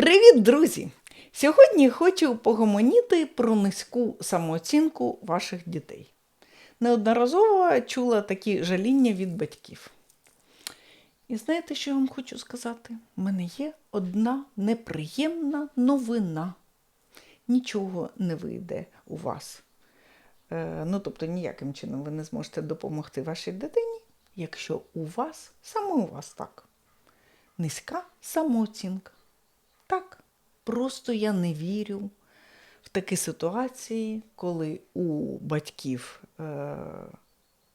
Привіт, друзі! Сьогодні хочу погомоніти про низьку самооцінку ваших дітей. Неодноразово чула такі жаління від батьків. І знаєте, що я вам хочу сказати? У мене є одна неприємна новина. Нічого не вийде у вас. Е, ну, тобто, ніяким чином ви не зможете допомогти вашій дитині, якщо у вас, саме у вас так, низька самооцінка. Так, просто я не вірю в такі ситуації, коли у батьків е,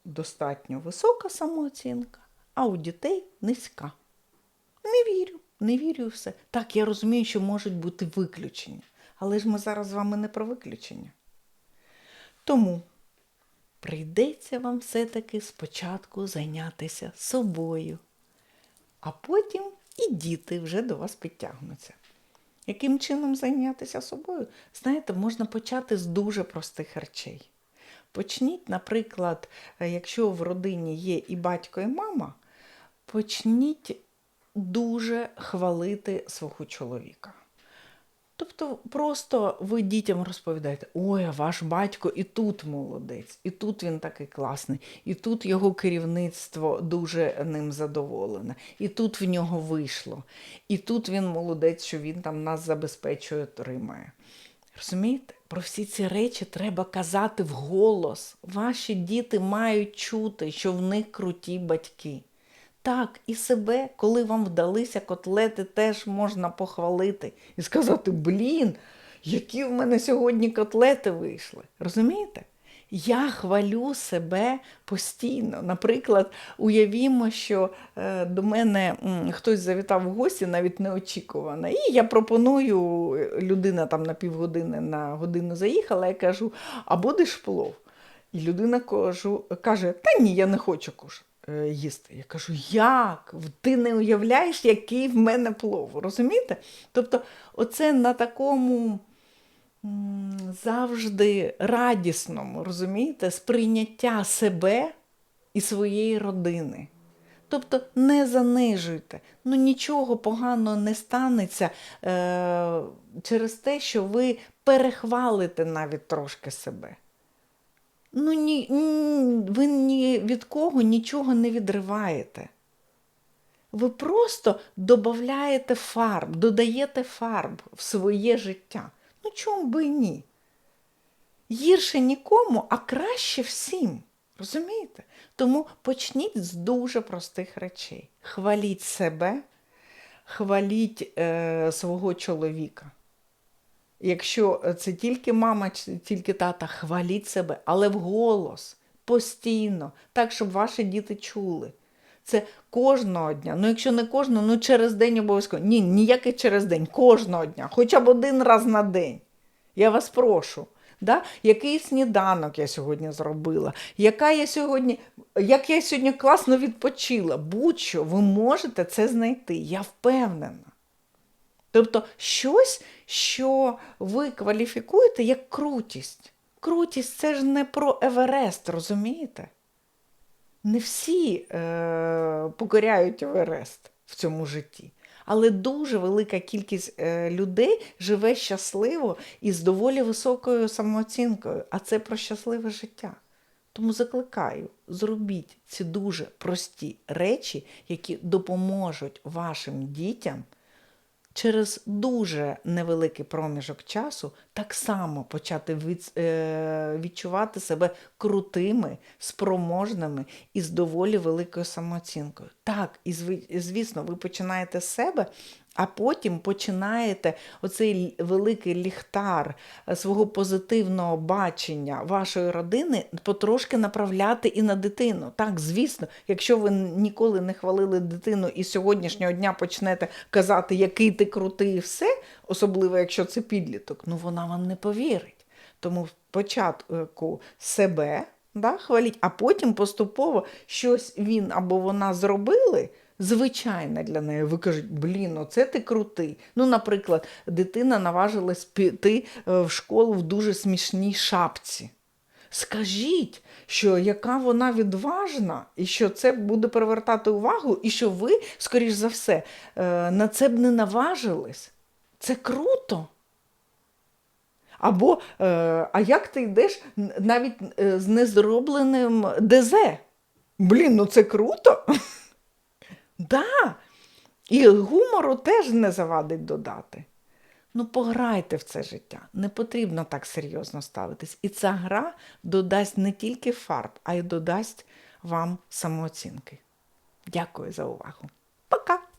достатньо висока самооцінка, а у дітей низька. Не вірю, не вірю в все. Так, я розумію, що можуть бути виключення, але ж ми зараз з вами не про виключення. Тому прийдеться вам все-таки спочатку зайнятися собою, а потім і діти вже до вас підтягнуться. Яким чином зайнятися собою? Знаєте, можна почати з дуже простих речей. Почніть, наприклад, е, якщо в родині є і батько, і мама, почніть дуже хвалити свого чоловіка. Тобто просто ви дітям розповідаєте, ой, ваш батько і тут молодець, і тут він такий класний, і тут його керівництво дуже ним задоволене, і тут в нього вийшло, і тут він молодець, що він там нас забезпечує, отримає. Розумієте? Про всі ці речі треба казати вголос. Ваші діти мають чути, що в них круті батьки. Так, і себе, коли вам вдалися котлети, теж можна похвалити і сказати: блін, які в мене сьогодні котлети вийшли. Розумієте? Я хвалю себе постійно. Наприклад, уявімо, що е, до мене хтось завітав в гості, навіть неочікувано. І я пропоную, людина там на півгодини на годину заїхала, я кажу, а будеш плов? І людина кажу, каже, та ні, я не хочу кушати е, їсти. Я кажу, як? Ти не уявляєш, який в мене плов. Розумієте? Тобто, оце на такому завжди радісному, розумієте, сприйняття себе і своєї родини. Тобто не занижуйте, ну нічого поганого не станеться е- через те, що ви перехвалите навіть трошки себе. Ну, ні, ви ні від кого нічого не відриваєте. Ви просто додаєте фарб, додаєте фарб в своє життя. Ну, чому би і ні? Гірше нікому, а краще всім. Розумієте? Тому почніть з дуже простих речей. Хваліть себе, хваліть е, свого чоловіка. Якщо це тільки мама чи тільки тата, хваліть себе, але вголос, постійно, так, щоб ваші діти чули. Це кожного дня. Ну, якщо не кожного, ну через день обов'язково. Ні, ніякий через день, кожного дня, хоча б один раз на день. Я вас прошу. Да? Який сніданок я сьогодні зробила, яка я сьогодні, як я сьогодні класно відпочила. Будь-що ви можете це знайти, я впевнена. Тобто щось, що ви кваліфікуєте як крутість. Крутість це ж не про Еверест, розумієте? Не всі е, покоряють Еверест в цьому житті. Але дуже велика кількість е, людей живе щасливо і з доволі високою самооцінкою, а це про щасливе життя. Тому закликаю, зробіть ці дуже прості речі, які допоможуть вашим дітям через дуже невеликий проміжок часу так само почати від, е, відчувати себе крутими, спроможними і з доволі великою самооцінкою. Так, і звісно, ви починаєте з себе. А потім починаєте оцей великий ліхтар е, свого позитивного бачення вашої родини потрошки направляти і на дитину. Так, звісно, якщо ви ніколи не хвалили дитину і сьогоднішнього дня почнете казати, який ти крутий, і все, особливо якщо це підліток, ну вона вам не повірить. Тому спочатку себе да, хваліть, а потім поступово щось він або вона зробили звичайна для неї. Ви кажете, блін, оце ти крутий. Ну, наприклад, дитина наважилась піти е, в школу в дуже смішній шапці. Скажіть, що яка вона відважна, і що це буде привертати увагу, і що ви, скоріш за все, е, на це б не наважились. Це круто. Або, е, а як ти йдеш навіть з незробленим ДЗ? Блін, ну це круто. Да. І гумору теж не завадить додати. Ну, пограйте в це життя. Не потрібно так серйозно ставитись. І ця гра додасть не тільки фарб, а й додасть вам самооцінки. Дякую за увагу. Пока!